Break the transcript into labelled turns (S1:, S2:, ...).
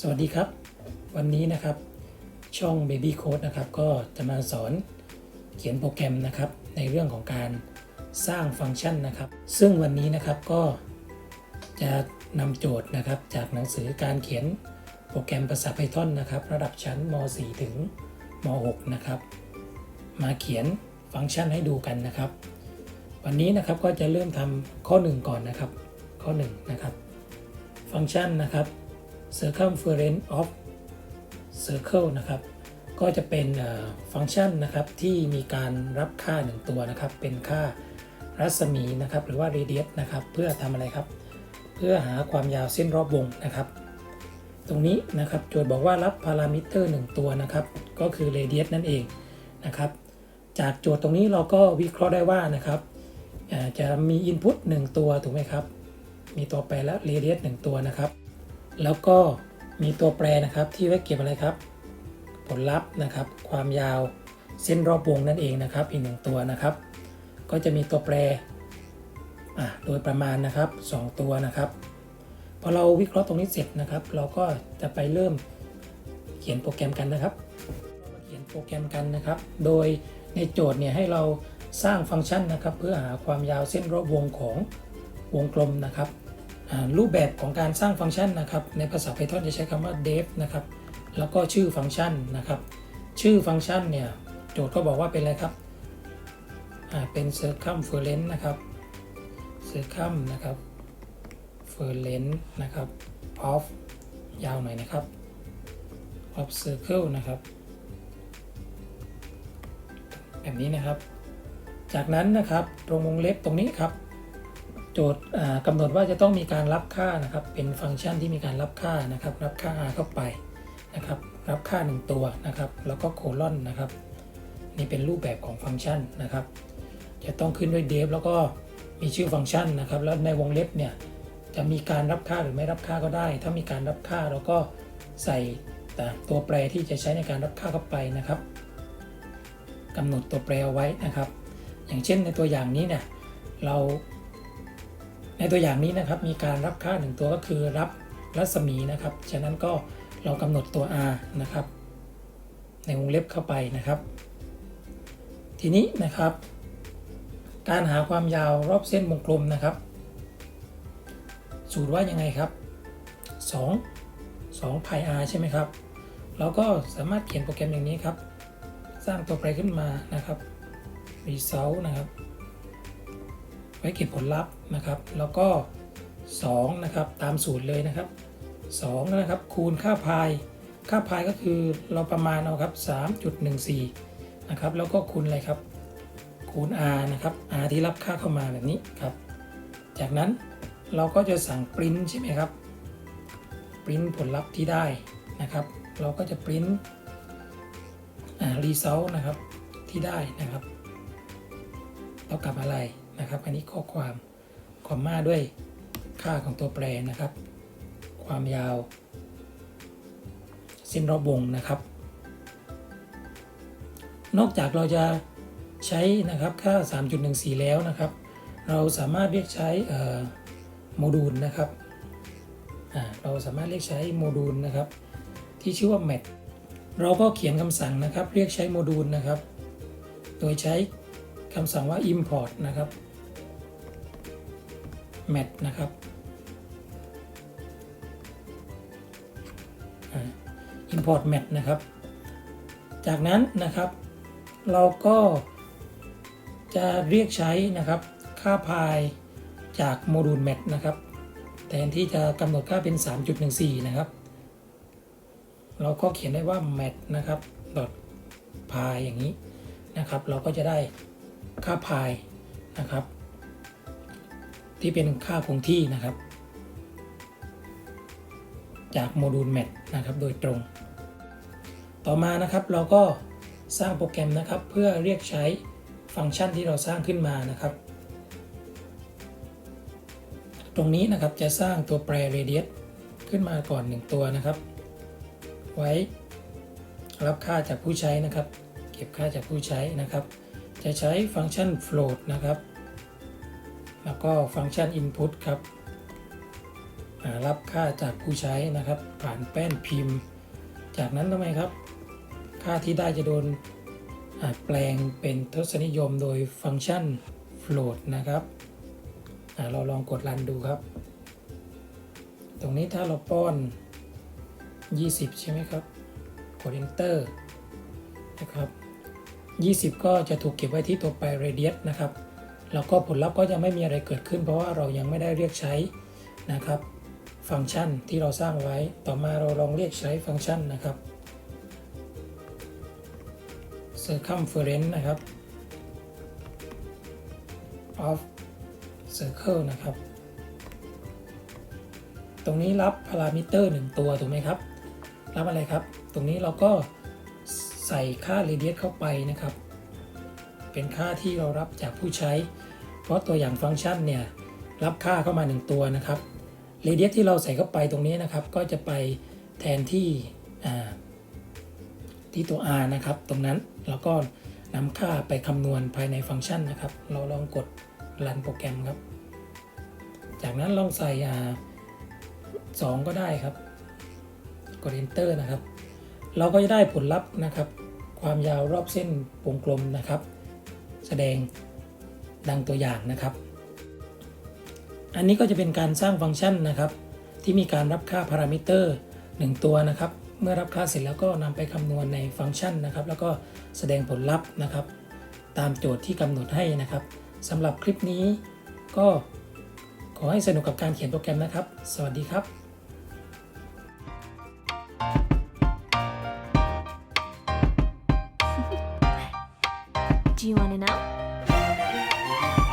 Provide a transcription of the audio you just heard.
S1: สวัสดีครับ วันนี้นะครับช่อง Baby Code นะครับก็จะมาสอนเขียนโปรแกรมนะครับในเรื่องของการสร้างฟังก์ชันนะครับ ซึ่งวันนี้นะครับก็จะนำโจทย์นะครับจากหนังสือการเขียนโปรแกรมภาษา Python นะครับ ระดับชั้นม .4 ถึงม .6 นะครับ มาเขียนฟังก์ชันให้ดูกันนะครับ วันนี้นะครับก็จะเริ่มทำข้อ 1 ก่อนนะครับ ข้อ1นะครับ ฟังก์ชันนะครับ circumference of circle นะครับ ก็จะเป็นฟังก์ชันนะครับที่มีการรับค่า 1 ตัวนะครับ เป็นค่ารัศมีนะครับ หรือว่า radius นะครับ เพื่อทำอะไรครับ เพื่อหาความยาวเส้นรอบวงนะครับ ตรงนี้นะครับโจทย์บอกว่ารับพารามิเตอร์ 1 ตัวนะครับ ก็คือ radius นั่นเองนะครับ จากโจทย์ตรงนี้เราก็วิเคราะห์ได้ว่านะครับจะมี input 1 ตัวถูกไหมครับ มีตัวแปรและ radius 1 ตัวนะครับ แล้วก็มีตัวแปรนะครับที่ไว้เก็บอะไรครับ ผลลัพธ์นะครับ ความยาวเส้นรอบวงนั่นเองนะครับอีกหนึ่งตัวนะครับ ก็จะมีตัวแปรอะโดยประมาณนะครับ 2 ตัวนะครับพอเราวิเคราะห์ตรงนี้เสร็จนะครับ เราก็จะไปเริ่มเขียนโปรแกรมกันนะครับเรามาเขียนโปรแกรมกันนะครับ โดยในโจทย์เนี่ยให้เราสร้างฟังก์ชันนะครับ เพื่อหาความยาวเส้นรอบวงของวงกลมนะครับ รูปแบบของการสร้างฟังก์ชันนะครับ ในภาษา Python จะใช้คำว่า def นะครับ แล้วก็ชื่อฟังก์ชันนะครับ ชื่อฟังก์ชันเนี่ย โจทย์ก็บอกว่าเป็นอะไรครับ เป็น circumference นะครับ circum นะครับ ference นะครับ of ยาวหน่อยนะครับ of circle นะครับ แบบนี้นะครับ จากนั้นนะครับตรงวงเล็บตรงนี้ครับ โจทย์อ่ากำหนดว่าจะต้องมีการรับค่านะครับ เป็นฟังก์ชันที่มีการรับค่านะครับ รับค่า r เข้าไปนะครับ รับค่า 1 ตัวนะครับ แล้วก็โคลอนนะครับ นี่เป็นรูปแบบของฟังก์ชันนะครับ จะต้องขึ้นด้วย def แล้วก็มีชื่อฟังก์ชันนะครับ แล้วในวงเล็บเนี่ยจะมีการรับค่าหรือไม่รับค่าก็ได้ ถ้ามีการรับค่าเราก็ใส่แต่ตัวแปรที่จะใช้ในการรับค่าเข้าไปนะครับกำหนดตัวแปรเอาไว้นะครับ อย่างเช่นในตัวอย่างนี้เนี่ยเรา ในตัวอย่างนี้นะครับมีการรับค่าหนึ่งตัวก็คือรับรัศมีนะครับ ฉะนั้นก็เรากำหนดตัว r นะครับ ในวงเล็บเข้าไปนะครับ ทีนี้นะครับ การหาความยาวรอบเส้นวงกลมนะครับ สูตรว่ายังไงครับ 2 2 pi r ใช่ไหมครับ เราก็สามารถเขียนโปรแกรมอย่างนี้ครับ สร้างตัวแปรขึ้นมานะครับ result นะครับ ว้เก็บผลลัพธ์นะครับ แล้วก็2นะครับตามสูตรเลยนะครับ2นะครับคูณค่าพาย ค่าพายก็คือเราประมาณเอาครับ3.14นะครับแล้วก็คูณอะไรครับคูณ r นะครับ r ที่รับค่าเข้ามาแบบนี้ครับ จากนั้นเราก็จะสั่ง print ใช่ไหมครับ print ผลลัพธ์ที่ได้นะครับ เราก็จะ print อ่า result นะครับที่ได้นะครับเท่ากับอะไร นะครับ อันนี้ข้อความคอมมาด้วยค่าของตัวแปรนะครับ ความยาว เส้นรอบวงนะครับ นอกจากเราจะใช้นะครับค่า 3.14 แล้วนะครับ เราสามารถเรียกใช้โมดูลนะครับเราสามารถเรียกใช้โมดูลนะครับ ที่ชื่อว่า mat เราก็เขียนคำสั่งนะครับ เรียกใช้โมดูลนะครับ โดยใช้คำสั่งว่า import นะครับ mat นะครับอ่า import mat นะครับ จากนั้นนะครับ เราก็จะเรียกใช้นะครับ ค่าพายจากโมดูล mat นะครับ แทนที่จะกำหนดค่าเป็น 3.14 นะครับ เราก็เขียนได้ว่า mat นะครับ dot pi อย่างนี้นะครับ เราก็จะได้ค่าพายนะครับ ที่เป็นค่าคงที่นะครับ จากโมดูล mat นะครับโดยตรง ต่อมานะครับเราก็สร้างโปรแกรมนะครับ เพื่อเรียกใช้ฟังก์ชันที่เราสร้างขึ้นมานะครับ ตรงนี้นะครับจะสร้างตัวแปร radius ขึ้นมาก่อน 1 ตัวนะครับ ไว้รับค่าจากผู้ใช้นะครับ เก็บค่าจากผู้ใช้นะครับ จะใช้ฟังก์ชัน float นะครับ แล้วก็ฟังก์ชัน input ครับ รับค่าจากผู้ใช้นะครับ ผ่านแป้นพิมพ์ จากนั้นทำไมครับ ค่าที่ได้จะโดนแปลงเป็นทศนิยมโดยฟังก์ชัน float นะครับ เราลองกดรันดูครับ ตรงนี้ถ้าเราป้อน 20 ใช่ไหมครับ กด enter นะครับ 20 ก็จะถูกเก็บไว้ที่ตัวแปร radius นะครับ แล้วก็ผลลัพธ์ก็จะไม่มีอะไรเกิดขึ้น เพราะว่าเรายังไม่ได้เรียกใช้นะครับ ฟังก์ชันที่เราสร้างไว้ ต่อมาเราลองเรียกใช้ฟังก์ชันนะครับ circumference นะครับ of circle นะครับ ตรงนี้รับพารามิเตอร์หนึ่งตัวถูกไหมครับ รับอะไรครับ ตรงนี้เราก็ใส่ค่า radius เข้าไปนะครับ เป็นค่าที่เรารับจากผู้ใช้ เพราะตัวอย่างฟังก์ชันเนี่ยรับค่าเข้ามา 1 ตัวนะครับ radius ที่เราใส่เข้าไปตรงนี้นะครับ ก็จะไปแทนที่ที่ตัว r นะครับ ตรงนั้นแล้วก็นำค่าไปคำนวณภายในฟังก์ชันนะครับ เราลองกดรันโปรแกรมครับ จากนั้นลองใส่อ่าสองก็ได้ครับ กด enter นะครับ เราก็จะได้ผลลัพธ์นะครับ ความยาวรอบเส้นวงกลมนะครับ แสดงดังตัวอย่างนะครับ อันนี้ก็จะเป็นการสร้างฟังก์ชันนะครับ ที่มีการรับค่าพารามิเตอร์ 1 ตัวนะครับ เมื่อรับค่าเสร็จแล้วก็นำไปคำนวณในฟังก์ชันนะครับ แล้วก็แสดงผลลัพธ์นะครับ ตามโจทย์ที่กำหนดให้นะครับสำหรับคลิปนี้ก็ขอให้สนุกกับการเขียนโปรแกรมนะครับ สวัสดีครับ
S2: Bye.